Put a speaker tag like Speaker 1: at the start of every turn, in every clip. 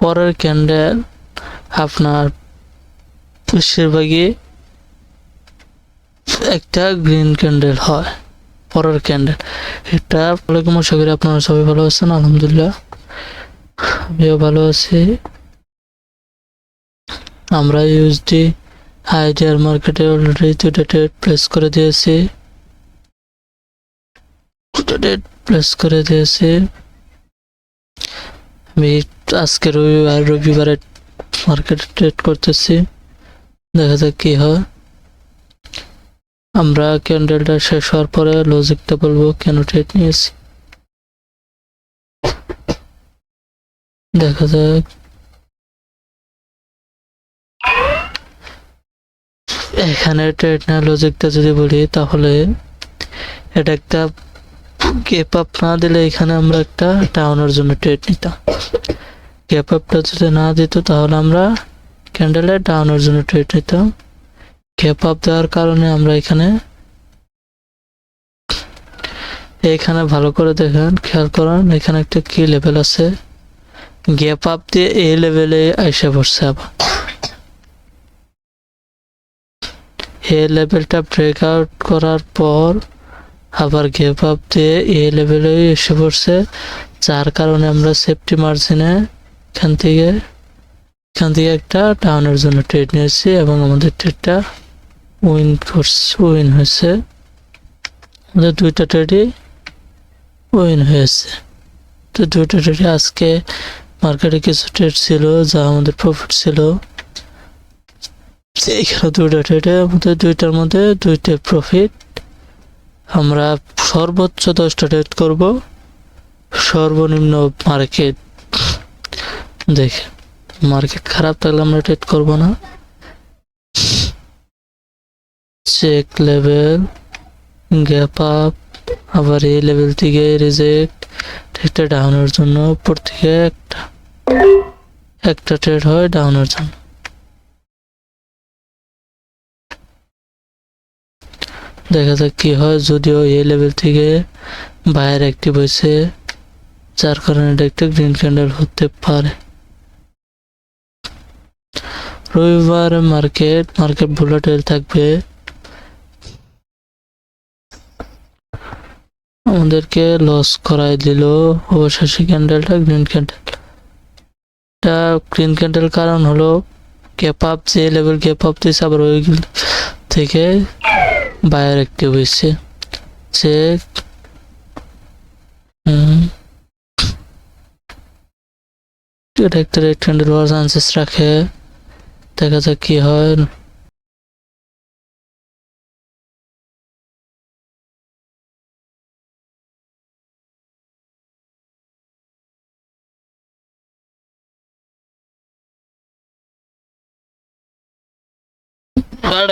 Speaker 1: পরের ক্যান্ডেল আপনার বেশিরভাগই একটা গ্রিন ক্যান্ডেল হয়, পরের ক্যান্ডেল। এটা ওয়ালাইকুম আশা আপনারা সবাই ভালো আছেন, আলহামদুলিল্লাহ। আমিও ভালো আছি। আমরা ইউএসডি আইডিয়ার মার্কেটে অলরেডি দুটো ডেট প্লেস করে দিয়েছি। দুটো ডেট প্লেস করে দিয়েছি। আমি আজকে রবিবার রবিবারে মার্কেট ট্রেড করতেছি। দেখা যাক কি হয়। আমরা ক্যান্ডেলটা শেষ হওয়ার পরে লজিকটা বলব কেন ট্রেড নিয়েছি। দেখা যাক। এখানে ট্রেড না লজিকটা যদি বলি, তাহলে এটা একটা গেপ আপ না দিলে এখানে আমরা একটা ডাউনের জন্য ট্রেড নিতাম। গ্যাপ আপটা যদি না দিত, তাহলে আমরা ক্যান্ডেলে ডাউনের জন্য ট্রেড নিতাম। গ্যাপ আপ দেওয়ার কারণে আমরা এখানে এখানে ভালো করে দেখেন, খেয়াল করেন, এখানে একটা কি লেভেল আছে? গ্যাপ আপ দিয়ে এই লেভেলে এসে পড়ছে আবার। এই লেভেলটা ব্রেক আউট করার পর আবার গ্যাপ আপ দিয়ে এই লেভেলে এসে পড়ছে, যার কারণে আমরা সেফটি মার্জিনে এখান থেকে এখান থেকে একটা টাউনের জন্য ট্রেড নিয়েছি এবং আমাদের ট্রেডটা উইন করছে উইন হয়েছে। আমাদের দুইটা ট্রেডই উইন হয়েছে। তো দুইটা ট্রেডে আজকে মার্কেটে কিছু ট্রেড ছিল যা আমাদের প্রফিট ছিল। এইখানে দুইটা ট্রেডে আমাদের দুইটার মধ্যে দুইটা প্রফিট আমরা সর্বোচ্চ দশটা ট্রেড করব। সর্বনিম্ন মার্কেট দেখে মার্কেট খারাপ থাকলে আমরা ট্রেড করব না। চেক লেভেল গ্যাপ আপ আবার এই লেভেল থেকে রিজেক্ট একটা ডাউনের জন্য উপর থেকে একটা। একটা ট্রেড হয় ডাউনের জন্য। দেখা যাক কি হয়, যদিও এই লেভেল থেকে বাইরে অ্যাক্টিভ হয়েছে, যার কারণে এটা একটা গ্রিন ক্যান্ডেল হতে পারে। রবিবার মার্কেট মার্কেট ভোলাটাইল থাকবে। আমাদেরকে লস করাই দিল। অবশেষে ক্যান্ডেলটা গ্রিন ক্যান্ডেল। এটা গ্রিন ক্যান্ডেল কারণ হলো গ্যাপ আপ যে লেভেল গ্যাপ আপ দিয়েছে আবার ওই থেকে বায়ার অ্যাক্টিভ হয়েছে। যে এটা একটা রেড ক্যান্ডেল হওয়ার চান্সেস রাখে। দেখা যাক কি হয়।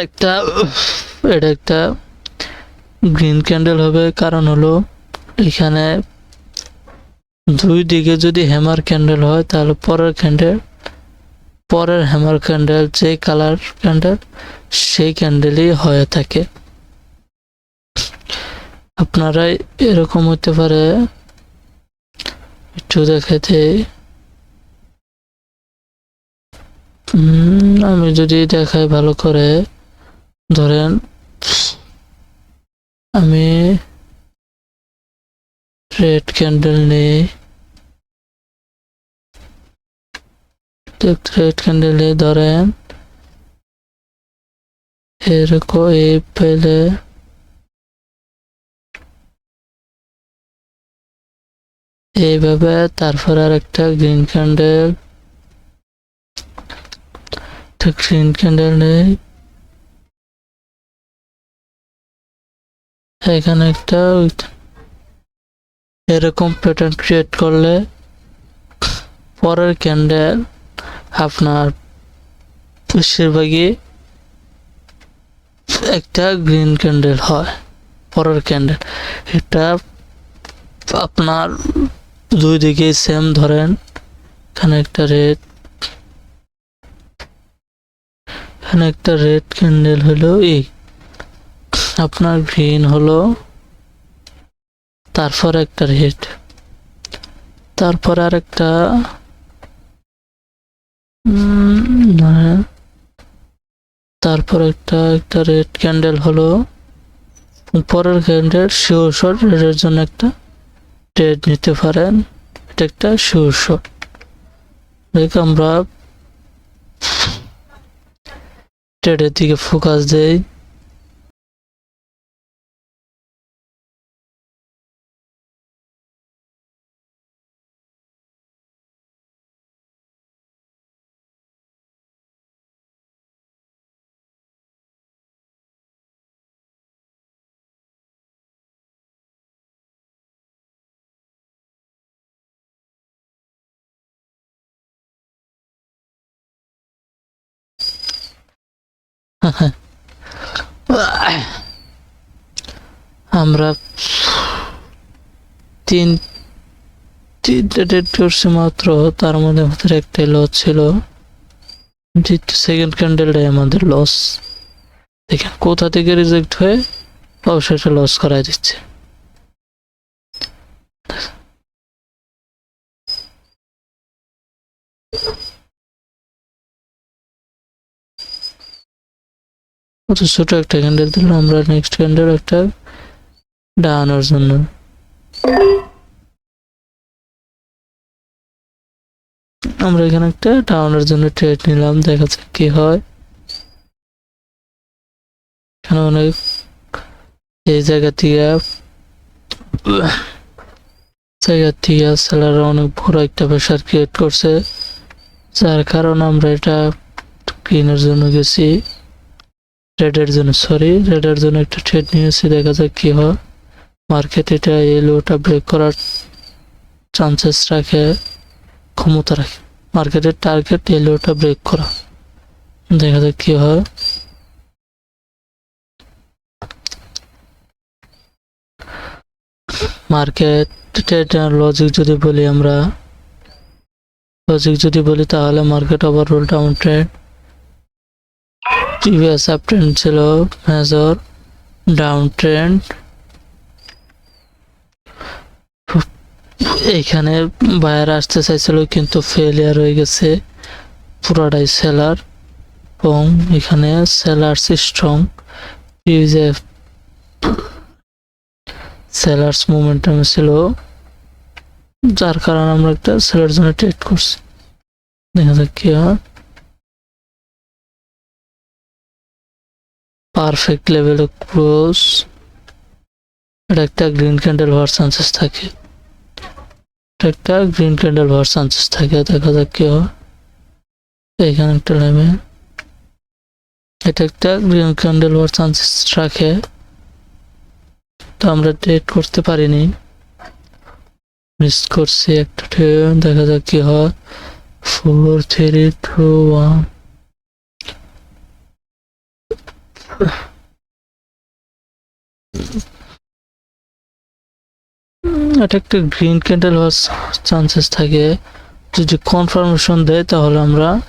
Speaker 1: একটা, এটা একটা গ্রিন ক্যান্ডেল হবে, কারণ হলো এখানে দুই দিকে যদি হ্যামার ক্যান্ডেল হয়, তাহলে পরের ক্যান্ডেল পরের হ্যামার ক্যান্ডেল যে কালার ক্যান্ডেল সেই ক্যান্ডেলই হয়ে থাকে। আপনারা এরকম হতে পারে। একটু দেখাতে আমি যদি দেখাই ভালো করে, ধরেন আমি রেড ক্যান্ডেল নেই। রেড ক্যান্ডেলে ধরেন। এরকম এই পেলে এইভাবে, তারপর আর একটা গ্রিন ক্যান্ডেল গ্রিন ক্যান্ডেল নেই। এখানে একটা এরকম প্যাটার্ন ক্রিয়েট করলে পরের ক্যান্ডেল আপনার বেশিরভাগই একটা গ্রিন ক্যান্ডেল হয়, পরের ক্যান্ডেল এটা আপনার দুই দিকে সেম ধরেন এখানে একটা রেড এখানে একটা রেড ক্যান্ডেল হলো এই আপনার গ্রিন হলো, তারপর একটা রেড তারপর আর একটা না। তারপর একটা একটা রেড ক্যান্ডেল হলো। পরের ক্যান্ডেল শিওর শট রেডের জন্য একটা ট্রেড নিতে পারেন। এটা একটা শিওর শট আমরা ট্রেডের দিকে ফোকাস দেই। আমরা তিন তিনটা ডেট করছি মাত্র, তার মধ্যে আমাদের একটাই লস ছিল। সেকেন্ড ক্যান্ডেলটাই আমাদের লস দেখেন কোথা থেকে রিজেক্ট হয়ে অবশেষে লস করাই দিচ্ছে। কত ছোট একটা ক্যান্ডেল দিলাম আমরা নেক্সট ক্যান্ডেল একটা ডাউনের জন্য। আমরা এখানে একটা ডাউনের জন্য ট্রেড নিলাম, দেখা যাক কি হয়। এখানে অনেক এই জায়গা থেকে জায়গা থেকে সেলাররা অনেক বড় একটা প্রেশার ক্রিয়েট করছে, যার কারণে আমরা এটা কিনার জন্য গেছি। রেডের জন্য সরি রেডের জন্য একটা ট্রেড নিয়েছি দেখা যাক কি হয়। মার্কেট এটা এই লোটা ব্রেক করার চান্সেস রাখে, ক্ষমতা রাখে। মার্কেটের টার্গেট এই লোটা ব্রেক করা। দেখা যাক কি হয়। মার্কেট লজিক যদি বলি আমরা লজিক যদি বলি তাহলে market overall down trend previous up trend ছিল মেজর ডাউন ট্রেন্ড এইখানে বায়ার আসতে চাইছিল কিন্তু ফেলিয়ার হয়ে গেছে। পুরাটাই সেলার এবং এখানে সেলার স্ট্রং সেলার্স মোমেন্টাম ছিল। যার কারণে আমরা একটা সেলার জন্য ট্রেড করছি। দেখা যাক কি হয়। পারফেক্ট লেভেলে ক্লোজ এটা একটা গ্রিন ক্যান্ডেল হওয়ার চান্সেস থাকে এটা একটা গ্রিন ক্যান্ডেল হওয়ার চান্সেস থাকে দেখা যাক কি হয় এখানে একটা নেমে এটা একটা গ্রিন ক্যান্ডেল হওয়ার চান্সেস রাখে তো আমরা ডেট করতে পারিনি মিস করছি একটা ট্রেন দেখা যাক কি হয় ফোর থ্রি টু ওয়ান এটা একটা গ্রিন ক্যান্ডেল হওয়ার চান্সেস থাকে। যদি কনফার্মেশন দেয়, তাহলে আমরা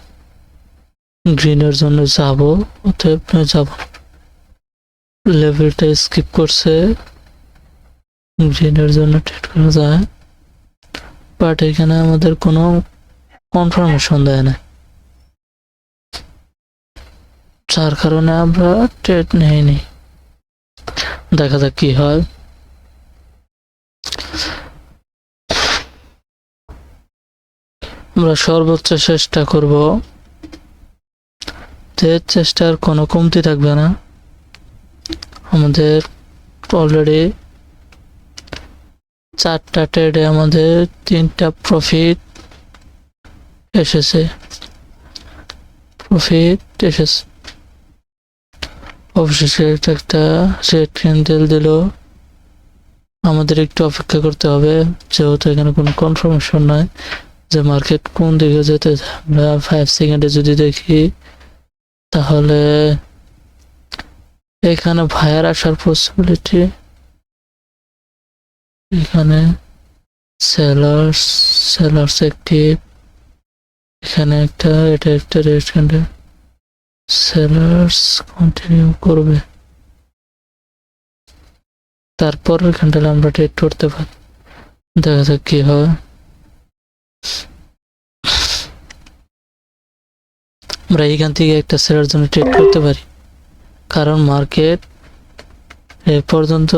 Speaker 1: গ্রিনের জন্য যাব। অতএব যাব। লেভেলটা স্কিপ করছে। গ্রিনের জন্য ট্রেড করা যায়। বাট এখানে আমাদের কোনো কনফার্মেশন দেয় না যার কারণে আমরা ট্রেড নেইনি। দেখা যাক কি হয়। আমরা সর্বোচ্চ চেষ্টা করব। যে চেষ্টার কোনো কমতি থাকবে না। আমাদের অলরেডি চারটা ট্রেডে আমাদের তিনটা প্রফিট এসেছে। প্রফিট এসেছে। অবশেষে একটা রেড ক্যান্ডেল দিল। আমাদের একটু অপেক্ষা করতে হবে, যেহেতু এখানে কোনো কনফার্মেশন নাই যে মার্কেট কোন দিকে যেতে আমরা ফাইভ সেকেন্ডে যদি দেখি, তাহলে এখানে ভাইয়ার আসার পসিবিলিটি এখানে সেলার্স সেলার্স অ্যাক্টিভ এখানে একটা, এটা একটা রেড ক্যান্ডেল সেলার্স কন্টিনিউ করবে। তারপরের ক্যান্ডেল আমরা ট্রেড করতে পারি। দেখা যাক কি হয়। আমরা এইখান থেকে একটা সেরার জন্য ট্রেড করতে পারি। কারণ মার্কেট এ পর্যন্ত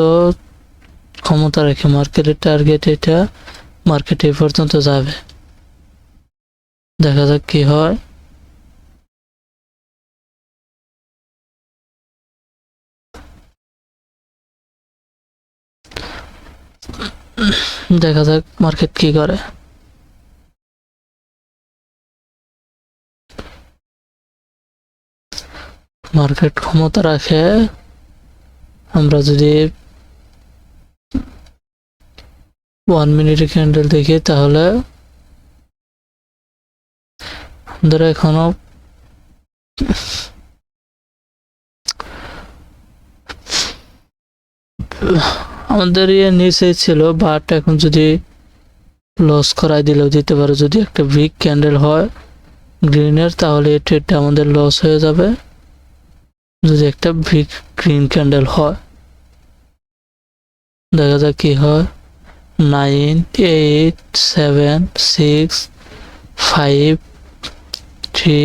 Speaker 1: ক্ষমতা রাখে মার্কেটের টার্গেট এটা মার্কেট এ পর্যন্ত যাবে। দেখা যাক কি হয়। দেখা যাক মার্কেট কি করে। মার্কেট ক্ষমতা রাখে, আমরা যদি ওয়ান মিনিটের ক্যান্ডেল দেখি তাহলে আমাদের এখনও আমাদের ইয়ে নিচে ছিল বাট এখন যদি লস করাই দিলেও দিতে পারে। যদি একটা বিগ ক্যান্ডেল হয় গ্রিনের তাহলে এই ট্রেডটা আমাদের লস হয়ে যাবে। যদি একটা বিগ গ্রিন ক্যান্ডেল হয়। দেখা যাক কি হয়। Nine eight seven six five three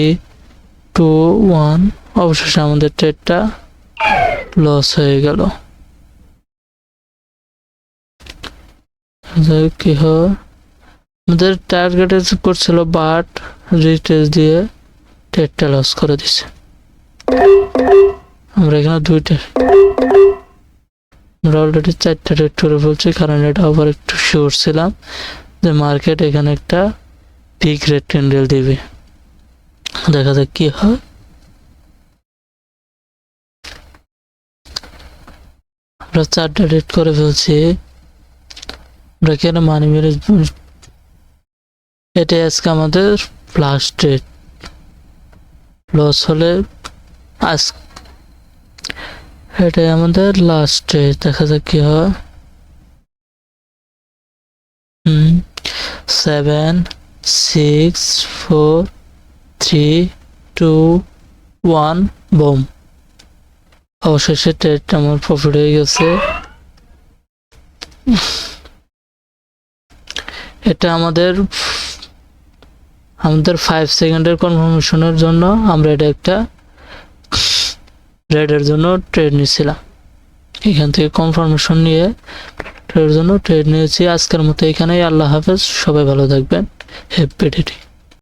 Speaker 1: two one অবশেষে আমাদের ট্রেডটা লস হয়ে গেল। যাই হোক, কি হয় আমাদের টার্গেট করছিল বাট রিটেস্ট দিয়ে ট্রেডটা লস করে দিছে। আমরা এখানে দুইটা। আমরা অলরেডি চারটা ট্রেড করে ফেলছি কারণ এটা আবার একটু শিওর ছিলাম যে মার্কেট এখানে একটা পিক রেট ক্যান্ডেল দিবে। দেখা যাক কি হয়। আমরা চারটা রেট করে ফেলছি। আমরা মানি মেরে এটা আজকে আমাদের লাস্ট ডেট লস হলে আজ এটাই আমাদের লাস্ট ডেট দেখা যাক কি হয়। Seven six four three two one boom অবশেষে ট্রেডটা আমার প্রফিট হয়ে গেছে। এটা আমাদের আমাদের ফাইভ সেকেন্ডের কনফার্মেশনের জন্য আমরা এটা একটা রেডের জন্য ট্রেড নিয়েছিলাম। এখান থেকে কনফার্মেশন নিয়ে ট্রেডের জন্য ট্রেড নিয়েছি। আজকের মতো এখানেই। আল্লাহ হাফেজ। সবাই ভালো থাকবেন। হ্যাপি ডেটি